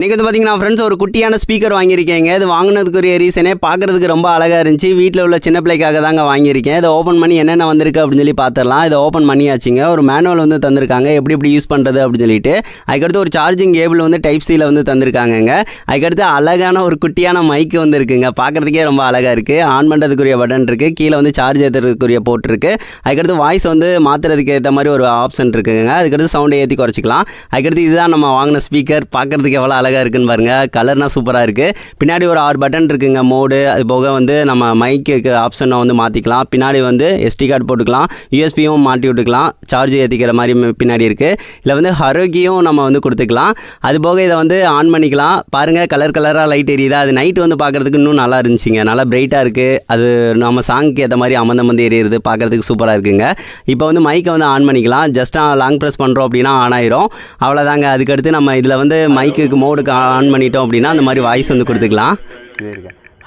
இன்றைக்கி வந்து பார்த்தீங்கன்னா ஃப்ரெண்ட்ஸ் ஒரு குட்டியான ஸ்பீக்கர் வாங்கியிருக்கேங்க. இது வாங்கினதுக்குரிய ரீசனே பார்க்குறதுக்கு ரொம்ப அழகாக இருந்துச்சு. வீட்டில் உள்ள சின்ன பிள்ளைக்காக தாங்க வாங்கியிருக்கேன். இதை ஓப்பன் பண்ணி என்னென்ன வந்திருக்கு அப்படின்னு சொல்லி பார்த்துடலாம் இதை ஓப்பன் பண்ணியாச்சுங்க. ஒரு மேனுவல் வந்து தந்திருக்காங்க. எப்படி எப்படி யூஸ் பண்ணுறது அப்படின்னு சொல்லிட்டு. அதுக்கடுத்து ஒரு சார்ஜிங் கேபிள் வந்து டைப் சியில் வந்து தந்திருக்காங்கங்க. அதுக்கடுத்து அழகான ஒரு குட்டியான மைக்கு வந்து இருக்குங்க. பார்க்குறதுக்கே ரொம்ப அழகாக இருக்குது ஆன் பண்ணுறதுக்குரிய பட்டன் இருக்குது கீழே வந்து சார்ஜ் ஏற்றுறதுக்குரிய போட்டிருக்கு அதுக்கடுத்து வாய்ஸ் வந்து மாற்றுறதுக்கு ஏற்ற மாதிரி ஒரு ஆப்ஷன் இருக்குங்க. அதுக்கடுத்து சவுண்டை ஏற்றி குறைச்சிக்கலாம். அதுக்கடுத்து இதுதான் நம்ம வாங்கின ஸ்பீக்கர் பார்க்குறதுக்கு எவ்வளோ அழகாக இருக்குன்னு பாருங்க. கலர்னால் சூப்பராக இருக்குது பின்னாடி ஒரு ஆறு பட்டன் இருக்குங்க மோடு அது போக வந்து நம்ம மைக்கு ஆப்ஷனை வந்து மாற்றிக்கலாம் பின்னாடி வந்து எஸ்டி கார்டு போட்டுக்கலாம். யூஎஸ்பியும் மாட்டி விட்டுக்கலாம். சார்ஜ் ஏற்றிக்கிற மாதிரி பின்னாடி இருக்குது இதில் வந்து ஹரோக்கியும் நம்ம வந்து கொடுத்துக்கலாம். அது போக இதை வந்து ஆன் பண்ணிக்கலாம். பாருங்கள் கலர் கலராக லைட் எரியுதா? அது நைட்டு வந்து பார்க்குறதுக்கு இன்னும் நல்லா இருந்துச்சுங்க. நல்லா பிரைட்டாக இருக்குது அது நம்ம சாங்க்கு ஏற்ற மாதிரி அமர்ந்த வந்து எரியுது பார்க்குறதுக்கு சூப்பராக இருக்குங்க. இப்போ வந்து மைக்கை வந்து ஆன் பண்ணிக்கலாம். ஜஸ்ட் லாங் ப்ரெஸ் பண்ணுறோம் அப்படின்னா ஆன் ஆயிரும். அவ்வளோதாங்க அதுக்கடுத்து நம்ம இதில் வந்து மைக்குக்கு மோடுக்கு ஆன் பண்ணிட்டோம் அப்படின்னா அந்த மாதிரி வாய்ஸ் வந்து கொடுத்துக்கலாம்.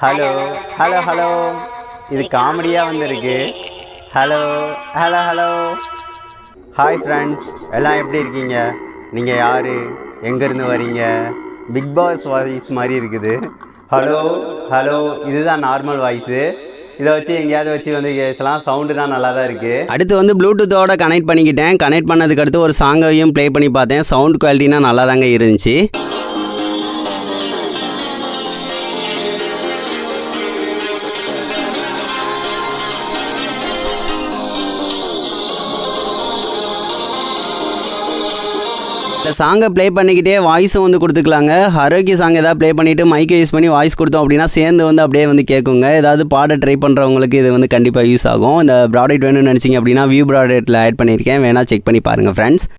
ஹலோ ஹலோ ஹலோ இது காமெடியாக வந்திருக்கு. Hello hello hello hi friends எல்லாம் எப்படி இருக்கீங்க? நீங்கள் யார்? எங்கேருந்து வரீங்க? பிக் பாஸ் வாய்ஸ் மாதிரி இருக்குது. ஹலோ ஹலோ இதுதான் நார்மல் வாய்ஸு இதை வச்சு எங்கேயாவது வச்சு வந்து பேசலாம். சவுண்டுலாம் நல்லா தான் இருக்குது அடுத்து வந்து ப்ளூடூத்தோட கனெக்ட் பண்ணிக்கிட்டேன். கனெக்ட் பண்ணதுக்கு அடுத்து ஒரு சாங்கையும் ப்ளே பண்ணி பார்த்தேன். சவுண்ட் குவாலிட்டினா நல்லா தாங்க இருந்துச்சு. இந்த சாங்கை ப்ளே பண்ணிக்கிட்டே வாய்ஸும் வந்து கொடுத்துக்கலாங்க. ஹரோக்கி சாங் ஏதாவது ப்ளே பண்ணிவிட்டு மைக்கை யூஸ் பண்ணி வாய்ஸ் கொடுத்தோம் அப்படின்னா சேர்ந்து வந்து அப்படியே வந்து கேட்குங்க. ஏதாவது பாட ட்ரை பண்ணுறவங்களுக்கு இது வந்து கண்டிப்பாக யூஸ் ஆகும். இந்த ப்ராடக்ட் வேணும்னு நினச்சிங்க அப்படின்னா வியூ ப்ராடக்ட்டில் ஆட் பண்ணியிருக்கேன். வேணால் செக் பண்ணி பாருங்கள் ஃப்ரெண்ட்ஸ்